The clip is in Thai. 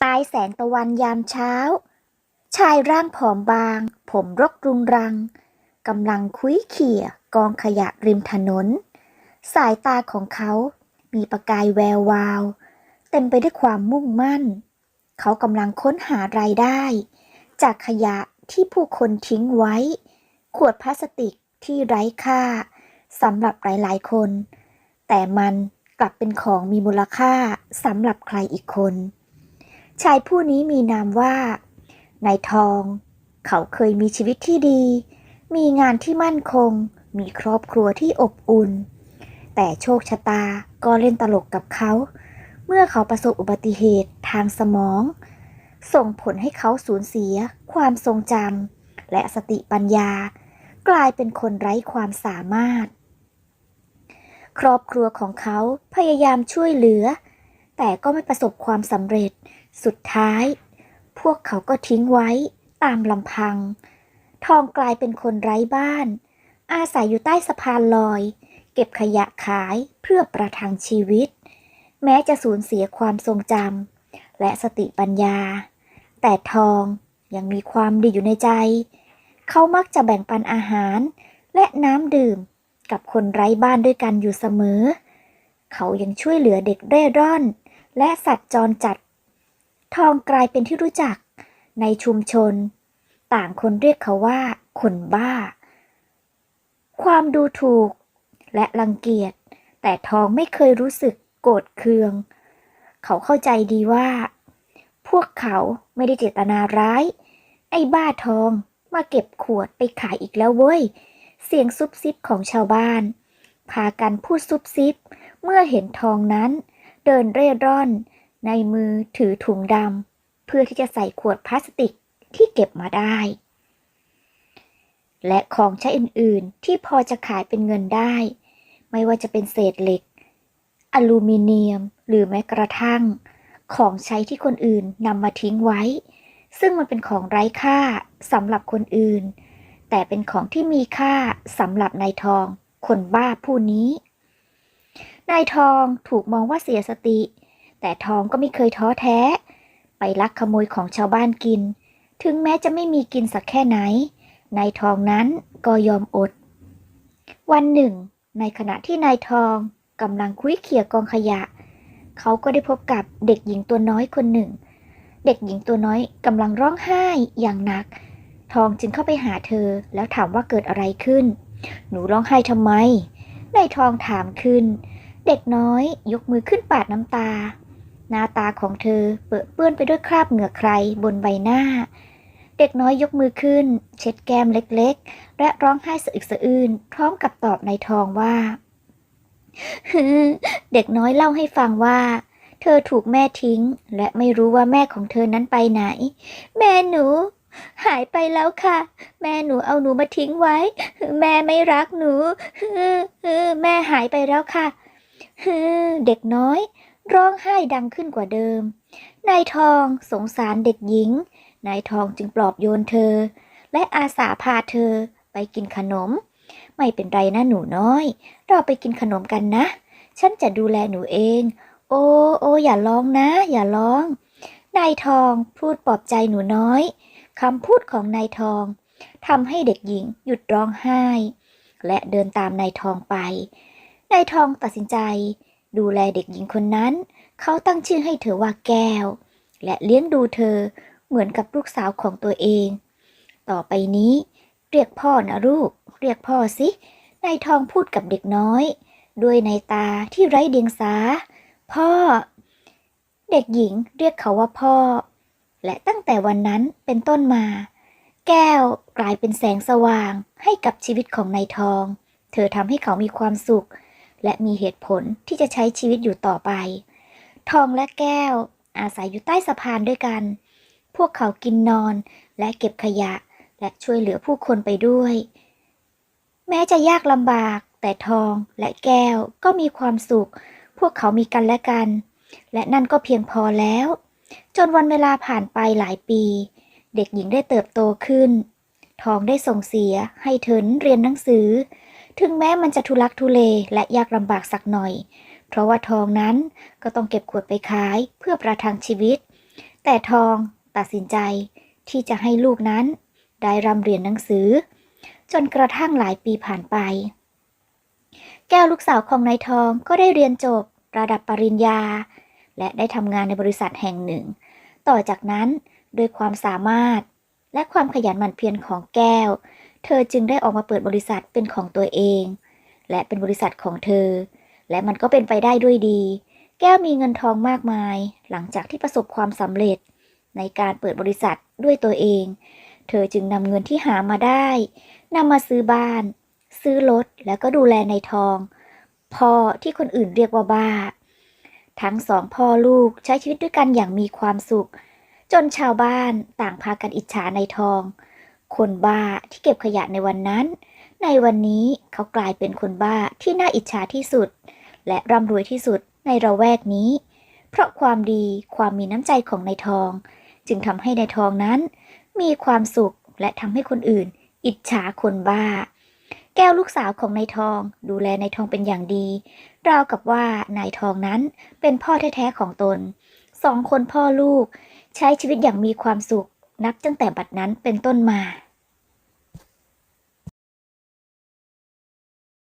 ใต้แสงตะวันยามเช้า ชายร่างผอมบาง ผมรกรุงรังกำลังคุยเขี่ยกองขยะริมถนน สายตาของเขามีประกายแวววาว เต็มไปด้วยความมุ่งมั่น เขากำลังค้นหารายได้ จากขยะที่ผู้คนทิ้งไว้ ขวดพลาสติกที่ไร้ค่าสำหรับหลายๆคน แต่มันกลับเป็นของมีมูลค่าสำหรับใครอีกคน ชายผู้นี้มีนามว่านายทอง เขาเคยมีชีวิตที่ดี มีงานที่มั่นคง มีครอบครัวที่อบอุ่น แต่โชคชะตาก็เล่นตลกกับเขา เมื่อเขาประสบอุบัติเหตุทางสมอง ส่งผลให้เขาสูญเสีย ความทรงจำและสติปัญญา กลายเป็นคนไร้ความสามารถ ครอบครัวของเขาพยายามช่วยเหลือ แต่ก็ไม่ประสบความสำเร็จ สุดท้าย พวกเขาก็ทิ้งไว้ตามลำพัง ทองกลายเป็นคนไร้บ้าน อาศัยอยู่ใต้สะพานลอย เก็บขยะขายเพื่อประทังชีวิต แม้จะสูญเสียความทรงจำและสติปัญญา แต่ทองยังมีความดีอยู่ในใจ เขามักจะแบ่งปันอาหารและน้ำดื่มกับคนไร้บ้านด้วยกันอยู่เสมอ เขายังช่วยเหลือเด็กเร่ร่อน และสัตว์จรจัด ทองกลายเป็นที่รู้จักในชุมชน ต่างคนเรียกเขาว่า คนบ้า ความดูถูกและรังเกียจ แต่ทองไม่เคยรู้สึกโกรธเคือง เขาเข้าใจดีว่า พวกเขาไม่ได้เจตนาร้าย ไอ้บ้าทองมาเก็บขวดไปขายอีกแล้วเว้ย เสียงซุบซิบของชาวบ้าน พากันพูดซุบซิบ เมื่อเห็นทองนั้น เดินเร่ร่อน ในมือถือถุงดำเพื่อที่จะใส่ขวดพลาสติกที่เก็บมาได้ และของใช้อื่นๆ ที่พอจะขายเป็นเงินได้ ไม่ว่าจะเป็นเศษเหล็ก อลูมิเนียม หรือแม้กระทั่ง ของใช้ที่คนอื่นนำมาทิ้งไว้ ซึ่งมันเป็นของไร้ค่าสำหรับคนอื่น แต่เป็นของที่มีค่าสำหรับนายทอง คนบ้าผู้นี้ นายทองถูกมองว่าเสียสติ แต่ทองก็ไม่เคยท้อแท้ ไปลักขโมยของชาวบ้านกิน ถึงแม้จะไม่มีกินสักแค่ไหน นายทองนั้นก็ยอมอด วันหนึ่ง ในขณะที่นายทองกำลังคุยเขี่ยกองขยะ เขาก็ได้พบกับเด็กหญิงตัวน้อยคนหนึ่ง เด็กหญิงตัวน้อยกำลังร้องไห้อย่างหนัก ทองจึงเข้าไปหาเธอแล้วถามว่าเกิดอะไรขึ้น หนูร้องไห้ทำไมนายทองถามขึ้น เด็กน้อยยกมือขึ้นปาดน้ำตา หน้าตาของเธอเปื้อนเปื้อนไปด้วยคราบเหงื่อใครบนใบหน้า เด็กน้อยยกมือขึ้น เช็ดแก้มเล็กๆ และร้องไห้สะอึกสะอื้นพร้อมกับตอบนายทองว่า เด็กน้อยเล่าให้ฟังว่า เธอถูกแม่ทิ้ง และไม่รู้ว่าแม่ของเธอนั้นไปไหน แม่หนูหายไปแล้วค่ะ แม่หนูเอาหนูมาทิ้งไว้ แม่ไม่รักหนูแม่หายไปแล้วค่ะ เด็กน้อย ร้องไห้ดังขึ้นกว่าเดิม นายทองสงสารเด็กหญิง นายทองจึงปลอบโยนเธอ และอาสาพาเธอไปกินขนม ไม่เป็นไรนะหนูน้อย เราไปกินขนมกันนะ ฉันจะดูแลหนูเอง โอ้โอ้อย่าร้องนะ อย่าร้อง นายทองพูดปลอบใจหนูน้อยคำพูดของนายทองทำให้เด็กหญิงหยุดร้องไห้ และเดินตามนายทองไป นายทองตัดสินใจ ดูแลเด็กหญิงคนนั้น เขาตั้งชื่อให้เธอว่าแก้ว และเลี้ยงดูเธอเหมือนกับลูกสาวของตัวเอง ต่อไปนี้ เรียกพ่อนะลูก เรียกพ่อสินายทองพูดกับเด็กน้อย ด้วยในตาที่ไร้เดียงสา พ่อ เด็กหญิงเรียกเขาว่าพ่อ และตั้งแต่วันนั้นเป็นต้นมา แก้วกลายเป็นแสงสว่างให้กับชีวิตของนายทอง เธอทำให้เขามีความสุข และมีเหตุผลที่จะใช้ชีวิตอยู่ต่อไป ทองและแก้ว อาศัยอยู่ใต้สะพานด้วยกัน พวกเขากินนอนและเก็บขยะ และช่วยเหลือผู้คนไปด้วย แม้จะยากลำบาก แต่ทองและแก้วก็มีความสุข พวกเขามีกันและกัน และนั่นก็เพียงพอแล้ว จนวันเวลาผ่านไปหลายปี เด็กหญิงได้เติบโตขึ้น ทองได้ส่งเสียให้เธอเรียนหนังสือ ถึงแม้มันจะทุลักทุเลและยากลำบากสักหน่อย เพราะว่าทองนั้นก็ต้องเก็บขวดไปขายเพื่อประทังชีวิต แต่ทองตัดสินใจที่จะให้ลูกนั้น ได้รำเรียนหนังสือ จนกระทั่งหลายปีผ่านไป แก้วลูกสาวของนายทองก็ได้เรียนจบระดับปริญญา และได้ทำงานในบริษัทแห่งหนึ่ง ต่อจากนั้นด้วยความสามารถและความขยันหมั่นเพียรของแก้ว เธอจึงได้ออกมาเปิดบริษัทเป็นของตัวเอง และเป็นบริษัทของเธอ และมันก็เป็นไปได้ด้วยดี แก้วมีเงินทองมากมาย หลังจากที่ประสบความสำเร็จ ในการเปิดบริษัทด้วยตัวเอง เธอจึงนำเงินที่หามาได้นำมาซื้อบ้าน ซื้อรถแล้วก็ดูแลในทอง พ่อที่คนอื่นเรียกว่าบ้า ทั้งสองพ่อลูกใช้ชีวิตด้วยกันอย่างมีความสุข จนชาวบ้านต่างพากันอิจฉาในทอง คนบ้าที่เก็บขยะในวันนั้น ในวันนี้เขากลายเป็นคนบ้าที่น่าอิจฉาที่สุด และร่ำรวยที่สุดในระแวกนี้ เพราะความดีความมีน้ำใจของนายทอง จึงทำให้นายทองนั้น มีความสุขและทำให้คนอื่น อิจฉาคนบ้า แก้วลูกสาวของนายทอง ดูแลนายทองเป็นอย่างดีราวกับว่านายทองนั้นเป็นพ่อแท้ๆของตนสองคนพ่อลูก ใช้ชีวิตอย่างมีความสุขนับตั้งแต่บัดนั้นเป็นต้นมา